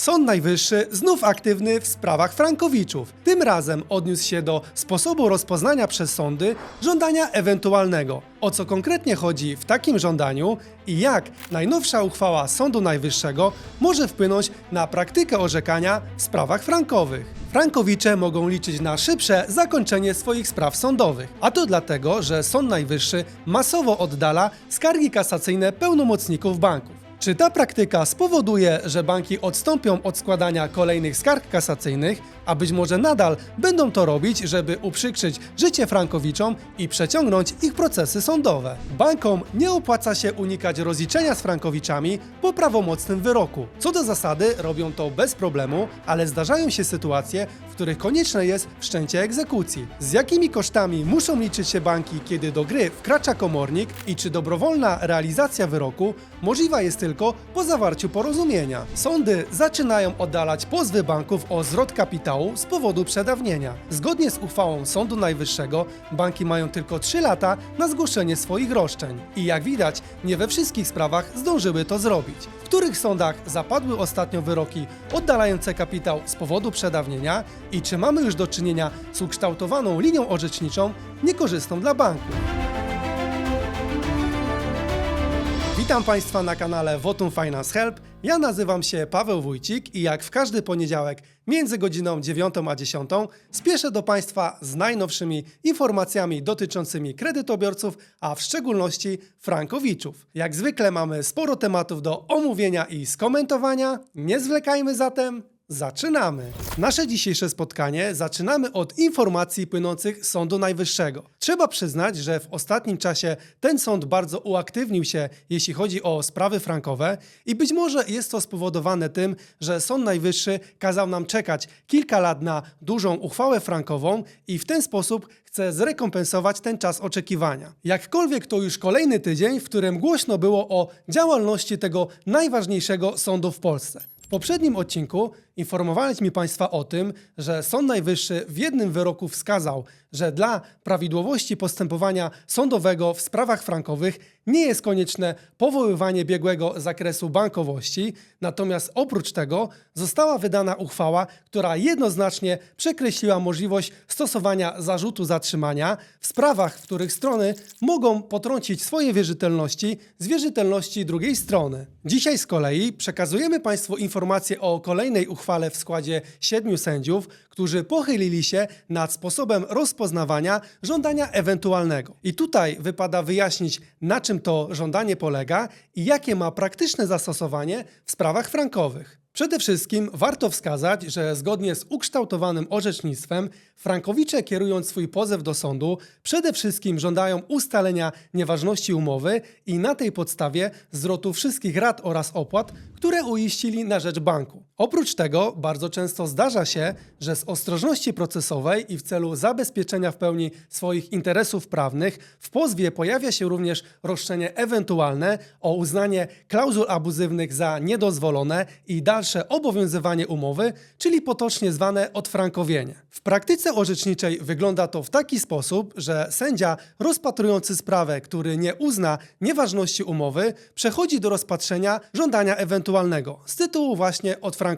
Sąd Najwyższy znów aktywny w sprawach Frankowiczów. Tym razem odniósł się do sposobu rozpoznania przez sądy żądania ewentualnego. O co konkretnie chodzi w takim żądaniu i jak najnowsza uchwała Sądu Najwyższego może wpłynąć na praktykę orzekania w sprawach frankowych. Frankowicze mogą liczyć na szybsze zakończenie swoich spraw sądowych, a to dlatego, że Sąd Najwyższy masowo oddala skargi kasacyjne pełnomocników banków. Czy ta praktyka spowoduje, że banki odstąpią od składania kolejnych skarg kasacyjnych, a być może nadal będą to robić, żeby uprzykrzyć życie frankowiczom i przeciągnąć ich procesy sądowe? Bankom nie opłaca się unikać rozliczenia z frankowiczami po prawomocnym wyroku. Co do zasady robią to bez problemu, ale zdarzają się sytuacje, w których konieczne jest wszczęcie egzekucji. Z jakimi kosztami muszą liczyć się banki, kiedy do gry wkracza komornik i czy dobrowolna realizacja wyroku możliwa jest tylko po zawarciu porozumienia. Sądy zaczynają oddalać pozwy banków o zwrot kapitału z powodu przedawnienia. Zgodnie z uchwałą Sądu Najwyższego banki mają tylko 3 lata na zgłoszenie swoich roszczeń. I jak widać, nie we wszystkich sprawach zdążyły to zrobić. W których sądach zapadły ostatnio wyroki oddalające kapitał z powodu przedawnienia i czy mamy już do czynienia z ukształtowaną linią orzeczniczą niekorzystną dla banku? Witam Państwa na kanale Votum Finance Help. Ja nazywam się Paweł Wójcik i jak w każdy poniedziałek między godziną 9 a 10 spieszę do Państwa z najnowszymi informacjami dotyczącymi kredytobiorców, a w szczególności frankowiczów. Jak zwykle mamy sporo tematów do omówienia i skomentowania. Nie zwlekajmy zatem, Zaczynamy! Nasze dzisiejsze spotkanie zaczynamy od informacji płynących z Sądu Najwyższego. Trzeba przyznać, że w ostatnim czasie ten sąd bardzo uaktywnił się, jeśli chodzi o sprawy frankowe i być może jest to spowodowane tym, że Sąd Najwyższy kazał nam czekać kilka lat na dużą uchwałę frankową i w ten sposób chce zrekompensować ten czas oczekiwania. Jakkolwiek to już kolejny tydzień, w którym głośno było o działalności tego najważniejszego sądu w Polsce. W poprzednim odcinku informowaliśmy Państwa o tym, że Sąd Najwyższy w jednym wyroku wskazał, że dla prawidłowości postępowania sądowego w sprawach frankowych nie jest konieczne powoływanie biegłego zakresu bankowości, natomiast oprócz tego została wydana uchwała, która jednoznacznie przekreśliła możliwość stosowania zarzutu zatrzymania w sprawach, w których strony mogą potrącić swoje wierzytelności z wierzytelności drugiej strony. Dzisiaj z kolei przekazujemy Państwu informację o kolejnej uchwale w składzie siedmiu sędziów, którzy pochylili się nad sposobem rozpoznawania żądania ewentualnego. I tutaj wypada wyjaśnić, na czym to żądanie polega i jakie ma praktyczne zastosowanie w sprawach frankowych. Przede wszystkim warto wskazać, że zgodnie z ukształtowanym orzecznictwem frankowicze kierując swój pozew do sądu przede wszystkim żądają ustalenia nieważności umowy i na tej podstawie zwrotu wszystkich rat oraz opłat, które uiścili na rzecz banku. Oprócz tego bardzo często zdarza się, że z ostrożności procesowej i w celu zabezpieczenia w pełni swoich interesów prawnych w pozwie pojawia się również roszczenie ewentualne o uznanie klauzul abuzywnych za niedozwolone i dalsze obowiązywanie umowy, czyli potocznie zwane odfrankowienie. W praktyce orzeczniczej wygląda to w taki sposób, że sędzia rozpatrujący sprawę, który nie uzna nieważności umowy, przechodzi do rozpatrzenia żądania ewentualnego z tytułu właśnie odfrankowienia.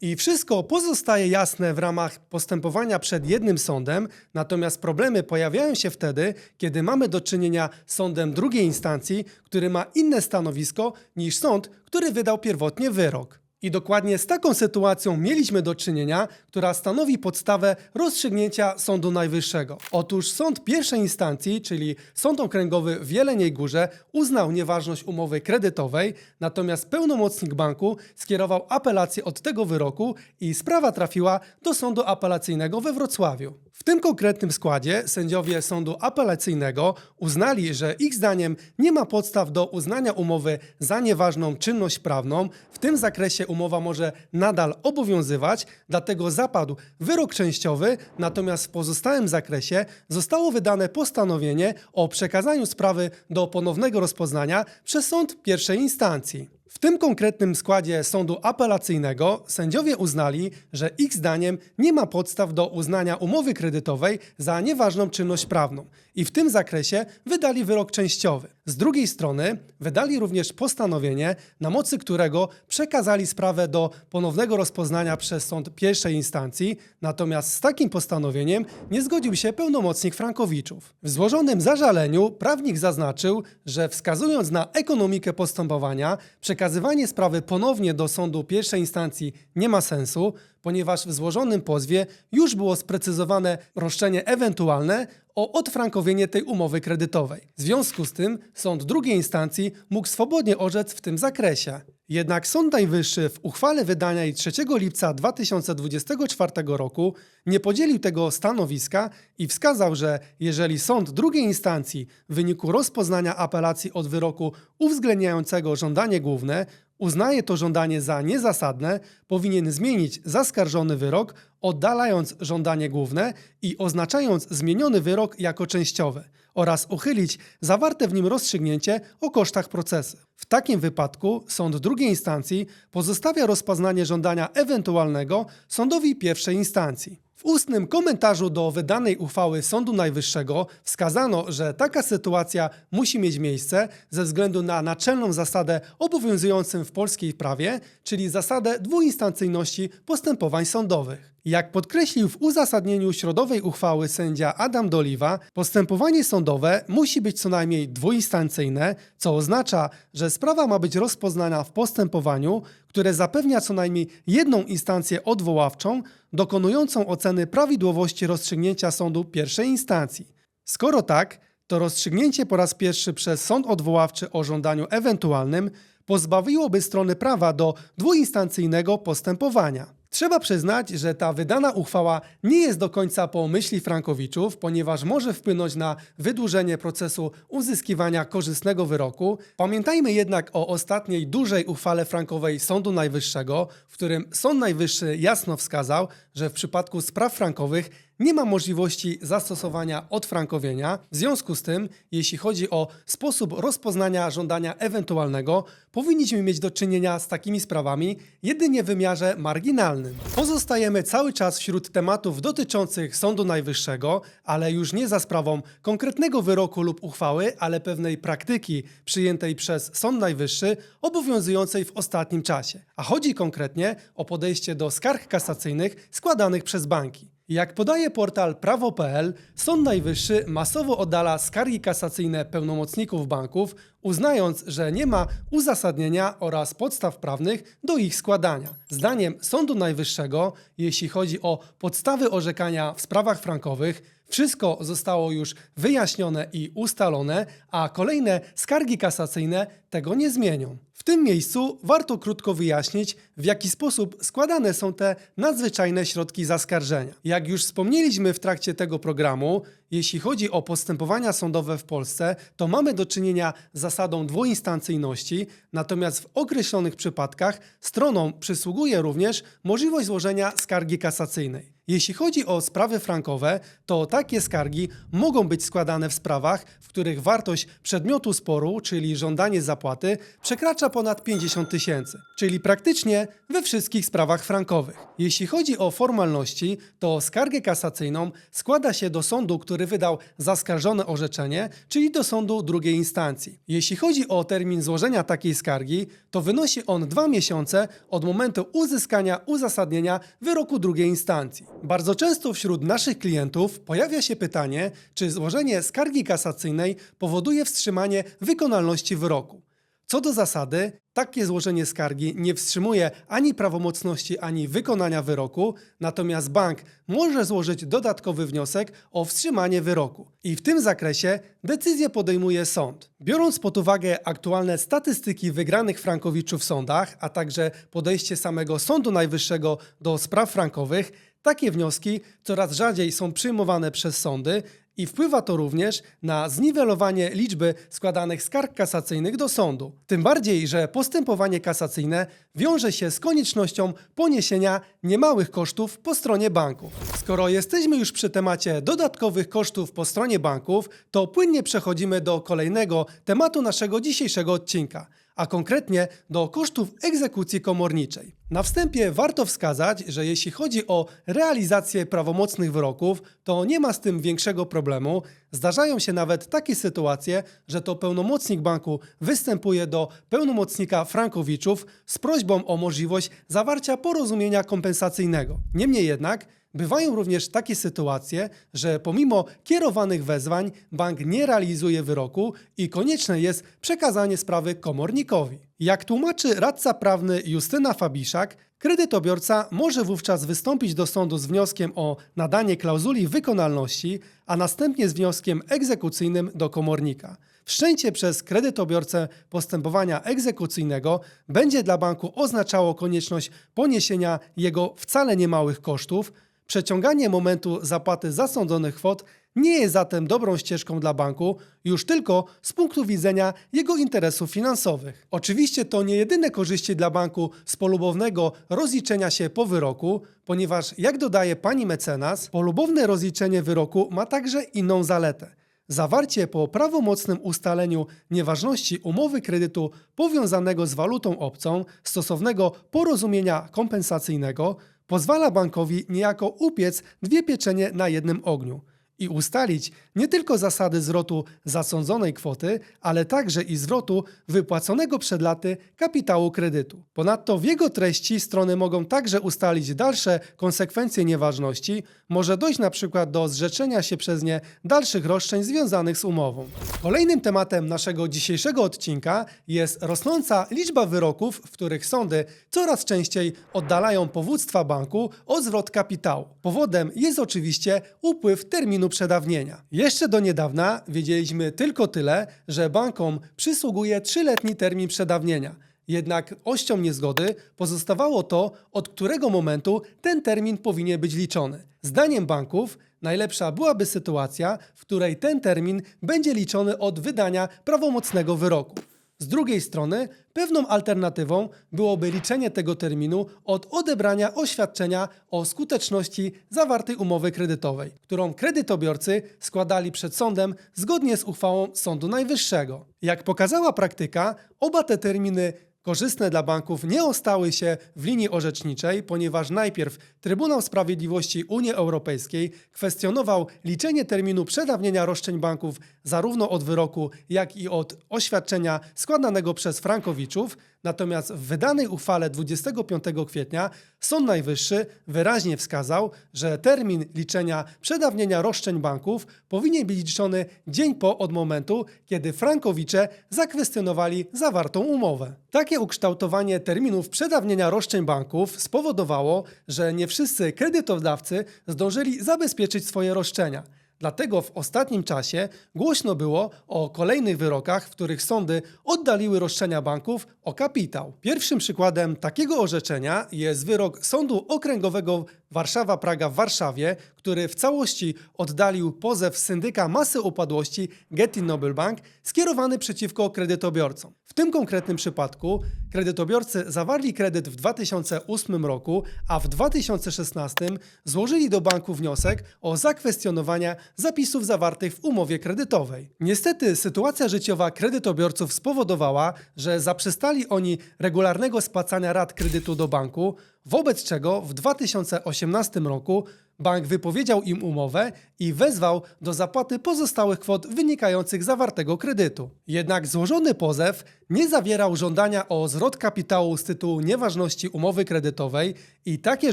I wszystko pozostaje jasne w ramach postępowania przed jednym sądem, natomiast problemy pojawiają się wtedy, kiedy mamy do czynienia z sądem drugiej instancji, który ma inne stanowisko niż sąd, który wydał pierwotnie wyrok. I dokładnie z taką sytuacją mieliśmy do czynienia, która stanowi podstawę rozstrzygnięcia Sądu Najwyższego. Otóż sąd pierwszej instancji, czyli Sąd Okręgowy w Jeleniej Górze, uznał nieważność umowy kredytowej, natomiast pełnomocnik banku skierował apelację od tego wyroku i sprawa trafiła do Sądu Apelacyjnego we Wrocławiu. W tym konkretnym składzie sędziowie Sądu Apelacyjnego uznali, że ich zdaniem nie ma podstaw do uznania umowy za nieważną czynność prawną. W tym zakresie umowa może nadal obowiązywać, dlatego zapadł wyrok częściowy, natomiast w pozostałym zakresie zostało wydane postanowienie o przekazaniu sprawy do ponownego rozpoznania przez sąd pierwszej instancji. W tym konkretnym składzie sądu apelacyjnego sędziowie uznali, że ich zdaniem nie ma podstaw do uznania umowy kredytowej za nieważną czynność prawną i w tym zakresie wydali wyrok częściowy. Z drugiej strony wydali również postanowienie, na mocy którego przekazali sprawę do ponownego rozpoznania przez sąd pierwszej instancji, natomiast z takim postanowieniem nie zgodził się pełnomocnik Frankowiczów. W złożonym zażaleniu prawnik zaznaczył, że wskazując na ekonomikę postępowania, przekazywanie sprawy ponownie do sądu pierwszej instancji nie ma sensu, ponieważ w złożonym pozwie już było sprecyzowane roszczenie ewentualne o odfrankowienie tej umowy kredytowej. W związku z tym sąd drugiej instancji mógł swobodnie orzec w tym zakresie. Jednak Sąd Najwyższy w uchwale wydanej 3 lipca 2024 roku nie podzielił tego stanowiska i wskazał, że jeżeli sąd drugiej instancji w wyniku rozpoznania apelacji od wyroku uwzględniającego żądanie główne uznaje to żądanie za niezasadne, powinien zmienić zaskarżony wyrok, oddalając żądanie główne i oznaczając zmieniony wyrok jako częściowy oraz uchylić zawarte w nim rozstrzygnięcie o kosztach procesu. W takim wypadku sąd drugiej instancji pozostawia rozpoznanie żądania ewentualnego sądowi pierwszej instancji. W ustnym komentarzu do wydanej uchwały Sądu Najwyższego wskazano, że taka sytuacja musi mieć miejsce ze względu na naczelną zasadę obowiązującą w polskiej prawie, czyli zasadę dwuinstancyjności postępowań sądowych. Jak podkreślił w uzasadnieniu środowej uchwały sędzia Adam Doliwa, postępowanie sądowe musi być co najmniej dwuinstancyjne, co oznacza, że sprawa ma być rozpoznana w postępowaniu, które zapewnia co najmniej jedną instancję odwoławczą, dokonującą oceny prawidłowości rozstrzygnięcia sądu pierwszej instancji. Skoro tak, to rozstrzygnięcie po raz pierwszy przez sąd odwoławczy o żądaniu ewentualnym pozbawiłoby strony prawa do dwuinstancyjnego postępowania. Trzeba przyznać, że ta wydana uchwała nie jest do końca po myśli Frankowiczów, ponieważ może wpłynąć na wydłużenie procesu uzyskiwania korzystnego wyroku. Pamiętajmy jednak o ostatniej dużej uchwale frankowej Sądu Najwyższego, w którym Sąd Najwyższy jasno wskazał, że w przypadku spraw frankowych nie ma możliwości zastosowania odfrankowienia. W związku z tym, jeśli chodzi o sposób rozpoznania żądania ewentualnego, powinniśmy mieć do czynienia z takimi sprawami jedynie w wymiarze marginalnym. Pozostajemy cały czas wśród tematów dotyczących Sądu Najwyższego, ale już nie za sprawą konkretnego wyroku lub uchwały, ale pewnej praktyki przyjętej przez Sąd Najwyższy obowiązującej w ostatnim czasie. A chodzi konkretnie o podejście do skarg kasacyjnych składanych przez banki. Jak podaje portal prawo.pl, Sąd Najwyższy masowo oddala skargi kasacyjne pełnomocników banków, uznając, że nie ma uzasadnienia oraz podstaw prawnych do ich składania. Zdaniem Sądu Najwyższego, jeśli chodzi o podstawy orzekania w sprawach frankowych, wszystko zostało już wyjaśnione i ustalone, a kolejne skargi kasacyjne tego nie zmienią. W tym miejscu warto krótko wyjaśnić, w jaki sposób składane są te nadzwyczajne środki zaskarżenia. Jak już wspomnieliśmy w trakcie tego programu, jeśli chodzi o postępowania sądowe w Polsce, to mamy do czynienia z zasadą dwuinstancyjności, natomiast w określonych przypadkach stronom przysługuje również możliwość złożenia skargi kasacyjnej. Jeśli chodzi o sprawy frankowe, to takie skargi mogą być składane w sprawach, w których wartość przedmiotu sporu, czyli żądanie zapłaty, przekracza ponad 50 tysięcy, czyli praktycznie we wszystkich sprawach frankowych. Jeśli chodzi o formalności, to skargę kasacyjną składa się do sądu, który wydał zaskarżone orzeczenie, czyli do sądu drugiej instancji. Jeśli chodzi o termin złożenia takiej skargi, to wynosi on dwa miesiące od momentu uzyskania uzasadnienia wyroku drugiej instancji. Bardzo często wśród naszych klientów pojawia się pytanie, czy złożenie skargi kasacyjnej powoduje wstrzymanie wykonalności wyroku. Co do zasady, takie złożenie skargi nie wstrzymuje ani prawomocności, ani wykonania wyroku, natomiast bank może złożyć dodatkowy wniosek o wstrzymanie wyroku. I w tym zakresie decyzję podejmuje sąd. Biorąc pod uwagę aktualne statystyki wygranych frankowiczów w sądach, a także podejście samego Sądu Najwyższego do spraw frankowych, takie wnioski coraz rzadziej są przyjmowane przez sądy i wpływa to również na zniwelowanie liczby składanych skarg kasacyjnych do sądu. Tym bardziej, że postępowanie kasacyjne wiąże się z koniecznością poniesienia niemałych kosztów po stronie banków. Skoro jesteśmy już przy temacie dodatkowych kosztów po stronie banków, to płynnie przechodzimy do kolejnego tematu naszego dzisiejszego odcinka, a konkretnie do kosztów egzekucji komorniczej. Na wstępie warto wskazać, że jeśli chodzi o realizację prawomocnych wyroków, to nie ma z tym większego problemu. Zdarzają się nawet takie sytuacje, że to pełnomocnik banku występuje do pełnomocnika frankowiczów z prośbą o możliwość zawarcia porozumienia kompensacyjnego. Niemniej jednak, Bywają również takie sytuacje, że pomimo kierowanych wezwań bank nie realizuje wyroku i konieczne jest przekazanie sprawy komornikowi. Jak tłumaczy radca prawny Justyna Fabiszak, kredytobiorca może wówczas wystąpić do sądu z wnioskiem o nadanie klauzuli wykonalności, a następnie z wnioskiem egzekucyjnym do komornika. Wszczęcie przez kredytobiorcę postępowania egzekucyjnego będzie dla banku oznaczało konieczność poniesienia jego wcale niemałych kosztów, Przeciąganie momentu zapłaty zasądzonych kwot nie jest zatem dobrą ścieżką dla banku, już tylko z punktu widzenia jego interesów finansowych. Oczywiście to nie jedyne korzyści dla banku z polubownego rozliczenia się po wyroku, ponieważ, jak dodaje pani mecenas, polubowne rozliczenie wyroku ma także inną zaletę. Zawarcie po prawomocnym ustaleniu nieważności umowy kredytu powiązanego z walutą obcą stosownego porozumienia kompensacyjnego pozwala bankowi niejako upiec dwie pieczenie na jednym ogniu i ustalić nie tylko zasady zwrotu zasądzonej kwoty, ale także i zwrotu wypłaconego przed laty kapitału kredytu. Ponadto w jego treści strony mogą także ustalić dalsze konsekwencje nieważności, może dojść na przykład do zrzeczenia się przez nie dalszych roszczeń związanych z umową. Kolejnym tematem naszego dzisiejszego odcinka jest rosnąca liczba wyroków, w których sądy coraz częściej oddalają powództwa banku o zwrot kapitału. Powodem jest oczywiście upływ terminu przedawnienia. Jeszcze do niedawna wiedzieliśmy tylko tyle, że bankom przysługuje trzyletni termin przedawnienia. Jednak ością niezgody pozostawało to, od którego momentu ten termin powinien być liczony. Zdaniem banków najlepsza byłaby sytuacja, w której ten termin będzie liczony od wydania prawomocnego wyroku. Z drugiej strony, pewną alternatywą byłoby liczenie tego terminu od odebrania oświadczenia o skuteczności zawartej umowy kredytowej, którą kredytobiorcy składali przed sądem zgodnie z uchwałą Sądu Najwyższego. Jak pokazała praktyka, oba te terminy korzystne dla banków nie ostały się w linii orzeczniczej, ponieważ najpierw Trybunał Sprawiedliwości Unii Europejskiej kwestionował liczenie terminu przedawnienia roszczeń banków zarówno od wyroku, jak i od oświadczenia składanego przez frankowiczów, natomiast w wydanej uchwale 25 kwietnia Sąd Najwyższy wyraźnie wskazał, że termin liczenia przedawnienia roszczeń banków powinien być liczony dzień po od momentu, kiedy frankowicze zakwestionowali zawartą umowę. Takie ukształtowanie terminów przedawnienia roszczeń banków spowodowało, że nie wszyscy kredytodawcy zdążyli zabezpieczyć swoje roszczenia. Dlatego w ostatnim czasie głośno było o kolejnych wyrokach, w których sądy oddaliły roszczenia banków o kapitał. Pierwszym przykładem takiego orzeczenia jest wyrok Sądu Okręgowego Warszawa-Praga w Warszawie, który w całości oddalił pozew syndyka masy upadłości Getty Noble Bank skierowany przeciwko kredytobiorcom. W tym konkretnym przypadku kredytobiorcy zawarli kredyt w 2008 roku, a w 2016 złożyli do banku wniosek o zakwestionowanie zapisów zawartych w umowie kredytowej. Niestety sytuacja życiowa kredytobiorców spowodowała, że zaprzestali oni regularnego spłacania rat kredytu do banku, wobec czego w 2018 roku bank wypowiedział im umowę i wezwał do zapłaty pozostałych kwot wynikających z zawartego kredytu. Jednak złożony pozew nie zawierał żądania o zwrot kapitału z tytułu nieważności umowy kredytowej i takie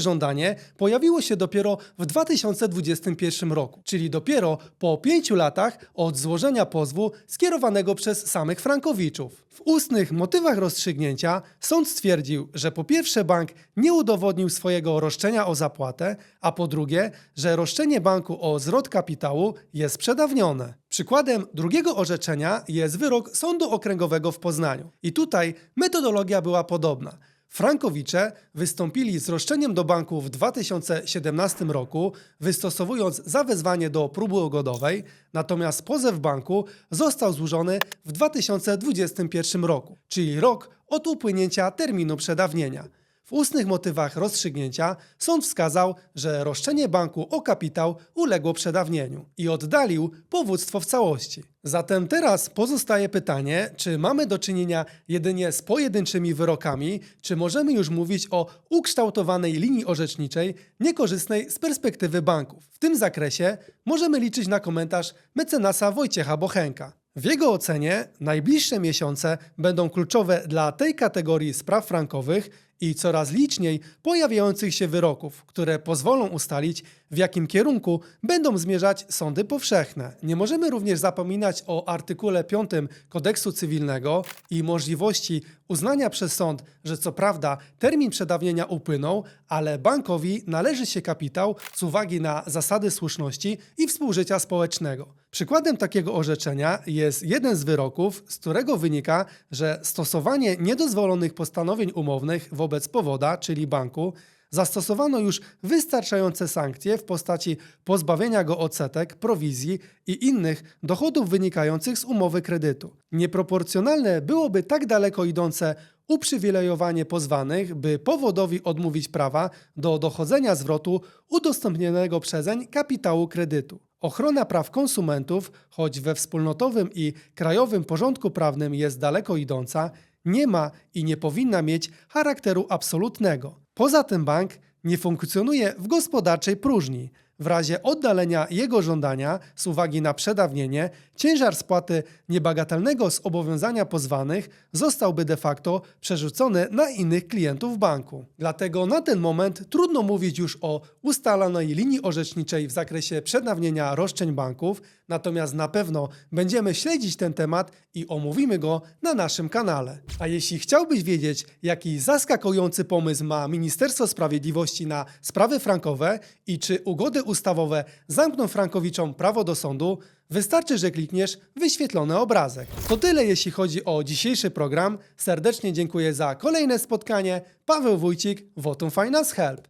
żądanie pojawiło się dopiero w 2021 roku, czyli dopiero po pięciu latach od złożenia pozwu skierowanego przez samych frankowiczów. W ustnych motywach rozstrzygnięcia sąd stwierdził, że po pierwsze bank nie udowodnił swojego roszczenia o zapłatę, a po drugie, że roszczenie banku o zwrot kapitału jest przedawnione. Przykładem drugiego orzeczenia jest wyrok Sądu Okręgowego w Poznaniu. I tutaj metodologia była podobna. Frankowicze wystąpili z roszczeniem do banku w 2017 roku, wystosowując zawezwanie do próby ugodowej, natomiast pozew banku został złożony w 2021 roku, czyli rok od upłynięcia terminu przedawnienia. W ustnych motywach rozstrzygnięcia sąd wskazał, że roszczenie banku o kapitał uległo przedawnieniu i oddalił powództwo w całości. Zatem teraz pozostaje pytanie, czy mamy do czynienia jedynie z pojedynczymi wyrokami, czy możemy już mówić o ukształtowanej linii orzeczniczej niekorzystnej z perspektywy banków. W tym zakresie możemy liczyć na komentarz mecenasa Wojciecha Bochenka. W jego ocenie najbliższe miesiące będą kluczowe dla tej kategorii spraw frankowych i coraz liczniej pojawiających się wyroków, które pozwolą ustalić, w jakim kierunku będą zmierzać sądy powszechne. Nie możemy również zapominać o artykule 5 kodeksu cywilnego i możliwości uznania przez sąd, że co prawda termin przedawnienia upłynął, ale bankowi należy się kapitał z uwagi na zasady słuszności i współżycia społecznego. Przykładem takiego orzeczenia jest jeden z wyroków, z którego wynika, że stosowanie niedozwolonych postanowień umownych wobec powoda, czyli banku, zastosowano już wystarczające sankcje w postaci pozbawienia go odsetek, prowizji i innych dochodów wynikających z umowy kredytu. Nieproporcjonalne byłoby tak daleko idące uprzywilejowanie pozwanych, by powodowi odmówić prawa do dochodzenia zwrotu udostępnionego przezeń kapitału kredytu. Ochrona praw konsumentów, choć we wspólnotowym i krajowym porządku prawnym jest daleko idąca, nie ma i nie powinna mieć charakteru absolutnego. Poza tym bank nie funkcjonuje w gospodarczej próżni. W razie oddalenia jego żądania z uwagi na przedawnienie, ciężar spłaty niebagatelnego zobowiązania pozwanych zostałby de facto przerzucony na innych klientów banku. Dlatego na ten moment trudno mówić już o ustalonej linii orzeczniczej w zakresie przedawnienia roszczeń banków, natomiast na pewno będziemy śledzić ten temat i omówimy go na naszym kanale. A jeśli chciałbyś wiedzieć, jaki zaskakujący pomysł ma Ministerstwo Sprawiedliwości na sprawy frankowe i czy ugody ustawowe zamkną frankowiczom prawo do sądu, wystarczy, że klikniesz wyświetlony obrazek. To tyle jeśli chodzi o dzisiejszy program. Serdecznie dziękuję za kolejne spotkanie. Paweł Wójcik, Votum Finance Help.